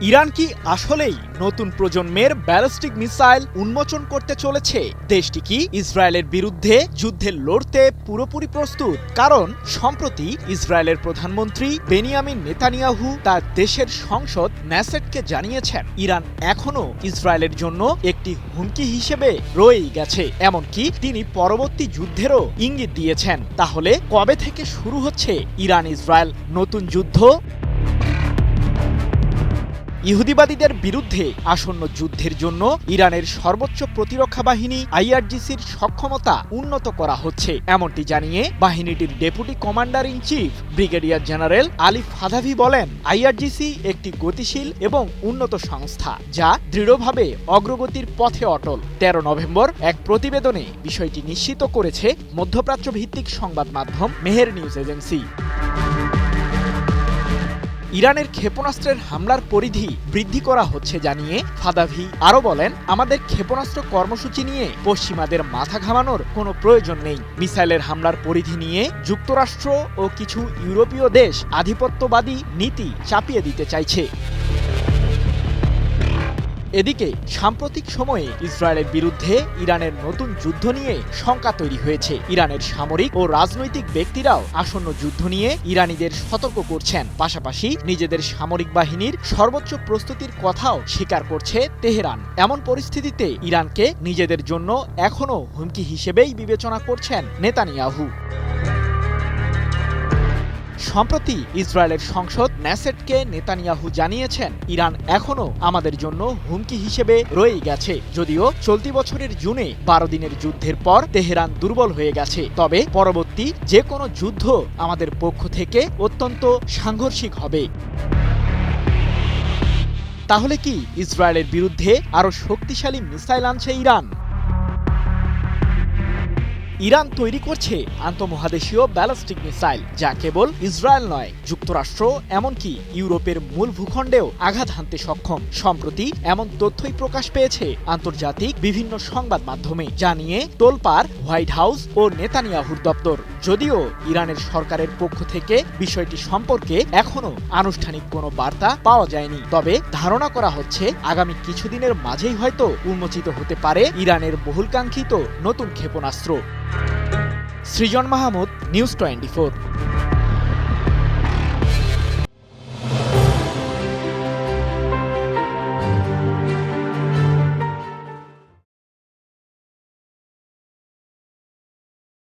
Iran কি আসলেই নতুন প্রজন্মের ব্যালিস্টিক মিসাইল উন্মোচন করতে চলেছে? দেশটি কি ইসরায়েলের বিরুদ্ধে যুদ্ধে লড়তে পুরোপুরি প্রস্তুত? কারণ সম্প্রতি ইসরায়েলের প্রধানমন্ত্রী বেনিয়ামিন নেতানিয়াহু তার দেশের সংসদ ন্যাসেটকে জানিয়েছেন, ইরান এখনও ইসরায়েলের জন্য একটি হুমকি হিসেবে রয়েই গেছে। এমনকি তিনি পরবর্তী যুদ্ধেরও ইঙ্গিত দিয়েছেন। তাহলে কবে থেকে শুরু হচ্ছে ইরান ইসরায়েল নতুন যুদ্ধ? ইহুদিবাদীদের বিরুদ্ধে আসন্ন যুদ্ধের জন্য ইরানের সর্বোচ্চ প্রতিরক্ষা বাহিনী আইআরজিসির সক্ষমতা উন্নত করা হচ্ছে। এমনটি জানিয়ে বাহিনীটির deputy commander in chief brigadier general Alif Fadavi বলেন, আইআরজিসি একটি গতিশীল এবং উন্নত সংস্থা যা দৃঢ়ভাবে অগ্রগতির পথে অটল। তেরো নভেম্বর এক প্রতিবেদনে বিষয়টি নিশ্চিত করেছে মধ্যপ্রাচ্য ভিত্তিক সংবাদ মাধ্যম মেহের নিউজ এজেন্সি। ইরানের ক্ষেপণাস্ত্রের হামলার পরিধি বৃদ্ধি করা হচ্ছে জানিয়ে ফাদাভি আরও বলেন, আমাদের ক্ষেপণাস্ত্র কর্মসূচি নিয়ে পশ্চিমাদের মাথা ঘামানোর কোনো প্রয়োজন নেই। মিসাইলের হামলার পরিধি নিয়ে যুক্তরাষ্ট্র ও কিছু ইউরোপীয় দেশ আধিপত্যবাদী নীতি চাপিয়ে দিতে চাইছে। এদিকে, সাম্প্রতিক সময়ে ইসরায়েলের বিরুদ্ধে ইরানের নতুন যুদ্ধ নিয়ে শঙ্কা তৈরি হয়েছে। ইরানের সামরিক ও রাজনৈতিক ব্যক্তিরাও আসন্ন যুদ্ধ নিয়ে ইরানিদের সতর্ক করছেন। পাশাপাশি নিজেদের সামরিক বাহিনীর সর্বোচ্চ প্রস্তুতির কথাও স্বীকার করছে তেহরান। এমন পরিস্থিতিতে ইরানকে নিজেদের জন্য এখনও হুমকি হিসেবেই বিবেচনা করছেন নেতানিয়াহু। সম্প্রতি ইসরায়েলের সংসদ ন্যাসেটকে নেতানিয়াহু জানিয়েছেন, ইরান এখনও আমাদের জন্য হুমকি হিসেবে রয়েই গেছে। যদিও চলতি বছরের জুনে বারো দিনের যুদ্ধের পর তেহরান দুর্বল হয়ে গেছে। তবে পরবর্তী যে কোনো যুদ্ধ আমাদের পক্ষ থেকে অত্যন্ত সাংঘর্ষিক হবে। তাহলে কি ইসরায়েলের বিরুদ্ধে আরও শক্তিশালী মিসাইল আনছে ইরান? ইরান তৈরি করছে আন্তঃমহাদেশীয় ব্যালিস্টিক মিসাইল, যা কেবল ইসরায়েল নয়, যুক্তরাষ্ট্র, এমনকি ইউরোপের মূল ভূখণ্ডেও আঘাত হানতে সক্ষম। সম্প্রতি এমন তথ্যই প্রকাশ পেয়েছে আন্তর্জাতিক বিভিন্ন সংবাদ মাধ্যমে, যা নিয়ে তোলপাড়, হোয়াইট হাউস ও নেতানিয়াহুর দপ্তর। যদিও ইরানের সরকারের পক্ষ থেকে বিষয়টি সম্পর্কে এখনও আনুষ্ঠানিক কোনো বার্তা পাওয়া যায়নি, তবে ধারণা করা হচ্ছে আগামী কিছুদিনের মাঝেই হয়তো উন্মোচিত হতে পারে ইরানের বহুলকাঙ্ক্ষিত নতুন ক্ষেপণাস্ত্র। Srijan Mahmud news twenty